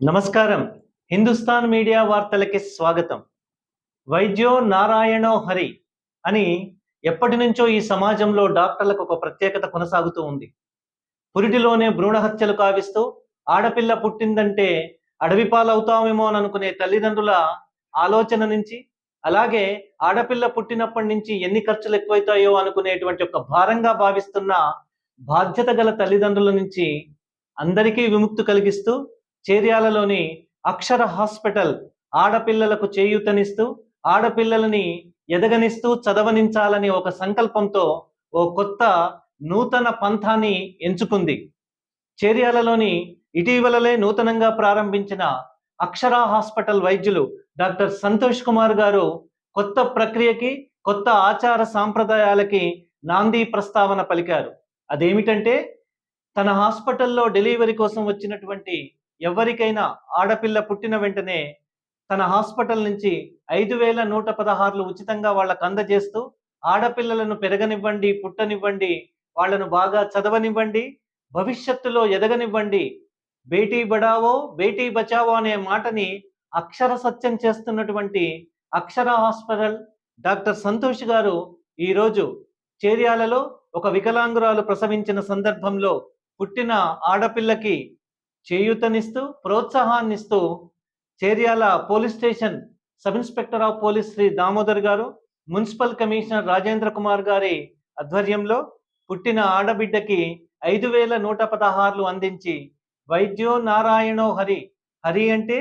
నమస్కారం. హిందుస్థాన్ మీడియా వార్తలకి స్వాగతం. వైద్యో నారాయణో హరి అని ఎప్పటి నుంచో ఈ సమాజంలో డాక్టర్లకు ఒక ప్రత్యేకత కొనసాగుతూ ఉంది. పురిటిలోనే భ్రూణ హత్యలు కావిస్తూ ఆడపిల్ల పుట్టిందంటే అడవి పాలవుతామేమో అని అనుకునే తల్లిదండ్రుల ఆలోచన నుంచి అలాగే ఆడపిల్ల పుట్టినప్పటి నుంచి ఎన్ని ఖర్చులు ఎక్కువైతాయో అనుకునేటువంటి ఒక భారంగా భావిస్తున్న బాధ్యత గల తల్లిదండ్రుల నుంచి అందరికీ విముక్తి కలిగిస్తూ చేర్యాలలోని అక్షర హాస్పిటల్ ఆడపిల్లలకు చేయూతనిస్తూ ఆడపిల్లలని ఎదగనిస్తూ చదవనించాలని ఒక సంకల్పంతో ఓ కొత్త నూతన పంథాన్ని ఎంచుకుంది. చేర్యాలలోని ఇటీవలలే నూతనంగా ప్రారంభించిన అక్షర హాస్పిటల్ వైద్యులు డాక్టర్ సంతోష్ కుమార్ గారు కొత్త ప్రక్రియకి కొత్త ఆచార సాంప్రదాయాలకి నాంది ప్రస్తావన పలికారు. అదేమిటంటే తన హాస్పిటల్లో డెలివరీ కోసం వచ్చినటువంటి ఎవరికైనా ఆడపిల్ల పుట్టిన వెంటనే తన హాస్పిటల్ నుంచి ఐదు వేల నూట పదహారులు ఉచితంగా వాళ్ళకు అందజేస్తూ ఆడపిల్లలను పెరగనివ్వండి పుట్టనివ్వండి వాళ్ళను బాగా చదవనివ్వండి భవిష్యత్తులో ఎదగనివ్వండి. బేటీ బడావో బేటీ బచావో అనే మాటని అక్షర సత్యం చేస్తున్నటువంటి అక్షర హాస్పిటల్ డాక్టర్ సంతోష్ గారు ఈరోజు చేర్యాలలో ఒక వికలాంగురాలు ప్రసవించిన సందర్భంలో పుట్టిన ఆడపిల్లకి చేయూతనిస్తూ ప్రోత్సాహాన్నిస్తూ Cheriyal police station sub inspector of police Shri Damodar garu municipal commissioner Rajendra Kumar గారి ఆధ్వర్యంలో పుట్టిన ఆడబిడ్డకి ఐదు వేల నూట పదహారులు అందించి వైద్యో నారాయణో హరి హరి అంటే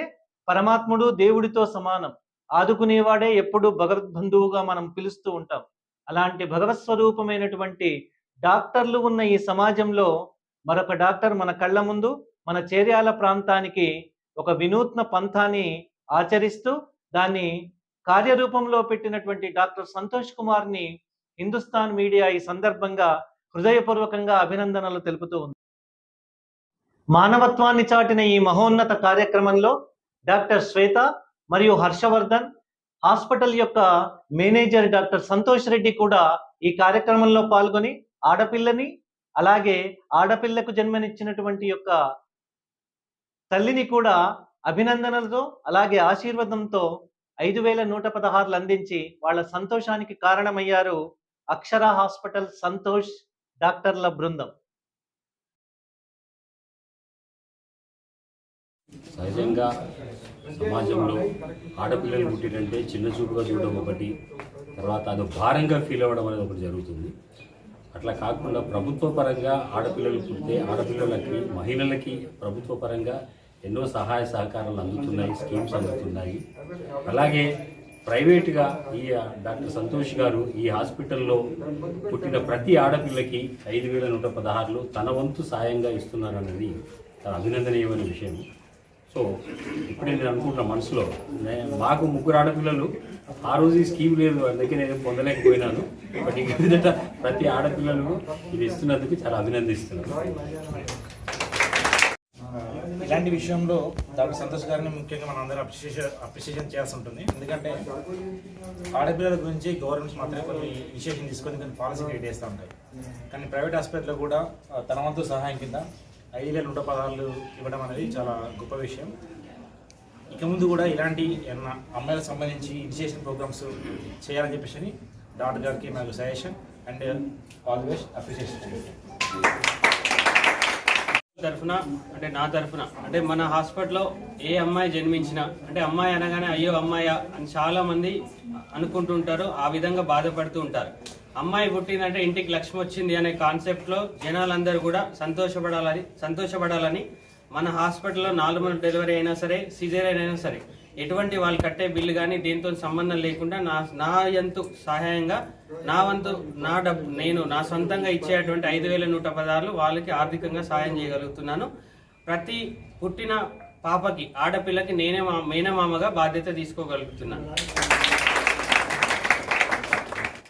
పరమాత్ముడు దేవుడితో సమానం. ఆదుకునేవాడే ఎప్పుడు భగవద్బంధువుగా మనం పిలుస్తూ ఉంటాం. అలాంటి భగవత్ స్వరూపమైనటువంటి డాక్టర్లు ఉన్న ఈ సమాజంలో మరొక డాక్టర్ మన కళ్ళ ముందు మన చేర్యాల ప్రాంతానికి ఒక వినూత్న పంథాన్ని ఆచరిస్తూ దాన్ని కార్యరూపంలో పెట్టినటువంటి డాక్టర్ సంతోష్ కుమార్ని హిందుస్థాన్ మీడియా ఈ సందర్భంగా హృదయపూర్వకంగా అభినందనలు తెలుపుతూ ఉంది. మానవత్వాన్ని చాటిన ఈ మహోన్నత కార్యక్రమంలో డాక్టర్ శ్వేత మరియు హర్షవర్ధన్ హాస్పిటల్ యొక్క మేనేజర్ డాక్టర్ సంతోష్ రెడ్డి కూడా ఈ కార్యక్రమంలో పాల్గొని ఆడపిల్లని అలాగే ఆడపిల్లకు జన్మనిచ్చినటువంటి యొక్క తల్లిని కూడా అభినందనలతో అలాగే ఆశీర్వాదంతో ఐదు వేల నూట పదహారులు అందించి వాళ్ళ సంతోషానికి కారణమయ్యారు అక్షర హాస్పిటల్ సంతోష్ డాక్టర్ల బృందం. సహజంగా సమాజంలో ఆడపిల్లలు పుట్టినంటే చిన్న చూపుగా చూడడం ఒకటి తర్వాత అది భారంగా ఫీల్ అవ్వడం అనేది ఒకటి జరుగుతుంది. అట్లా కాకుండా ప్రభుత్వ పరంగా ఆడపిల్లలు పుడితే ఆడపిల్లలకి మహిళలకి ప్రభుత్వ పరంగా ఎన్నో సహాయ సహకారాలు అందుతున్నాయి స్కీమ్స్ అందుతున్నాయి. అలాగే ప్రైవేట్గా ఈ డాక్టర్ సంతోష్ గారు ఈ హాస్పిటల్లో పుట్టిన ప్రతి ఆడపిల్లకి ఐదు వేల నూట పదహారులు తన వంతు సాయంగా ఇస్తున్నారన్నది అభినందనీయమైన విషయం. సో ఇప్పుడే నేను అనుకుంటున్నా మనసులో. మాకు ముగ్గురు ఆడపిల్లలు ఆ రోజు ఈ స్కీమ్ లేదు అందుకే నేను పొందలేకపోయినాను. బట్ ఇంకా ప్రతి ఆడపిల్లలు ఇది ఇస్తున్నందుకు చాలా అభినందిస్తున్నాను. ఇలాంటి విషయంలో డాక్టర్ సంతోష్ గారిని ముఖ్యంగా మనం అందరం అప్రిషియేషన్ అప్రిషియేషన్ చేయాల్సి ఉంటుంది. ఎందుకంటే ఆడపిల్లల గురించి గవర్నమెంట్స్ మాత్రమే కొన్ని ఇనిషియేషన్ తీసుకొని కొన్ని పాలసీ క్రియేట్ చేస్తూ ఉంటాయి. కానీ ప్రైవేట్ హాస్పిటల్లో కూడా తన వంతు సహాయం కింద ఐదు వేల నూట పదహారులు ఇవ్వడం అనేది చాలా గొప్ప విషయం. ఇక ముందు కూడా ఇలాంటి అమ్మాయిలకు సంబంధించి ఇనిషియేషన్ ప్రోగ్రామ్స్ చేయాలని చెప్పేసి డాక్టర్ గారికి నాకు suggestion and all the best appreciation తరఫున అంటే నా తరఫున అంటే మన హాస్పిటల్లో ఏ అమ్మాయి జన్మించినా అంటే అమ్మాయి అనగానే అయ్యో అమ్మాయి అని చాలామంది అనుకుంటుంటారు ఆ విధంగా బాధపడుతూ ఉంటారు. అమ్మాయి పుట్టిందంటే ఇంటికి లక్ష్మి వచ్చింది అనే కాన్సెప్ట్లో జనాలందరూ కూడా సంతోషపడాలని సంతోషపడాలని మన హాస్పిటల్లో నార్మల్ డెలివరీ అయినా సరే సిజేరియన్ అయినా సరే ఎటువంటి వాళ్ళు కట్టే బిల్లు కానీ దీంతో సంబంధం లేకుండా నా నా వంతు సహాయంగా నా వంతు నా డబ్బు నేను నా సొంతంగా ఇచ్చేటువంటి ఐదు వేల నూట పదహారులు వాళ్ళకి ఆర్థికంగా సహాయం చేయగలుగుతున్నాను. ప్రతి పుట్టిన పాపకి ఆడపిల్లకి నేనే మా మేనమామగా బాధ్యత తీసుకోగలుగుతున్నాను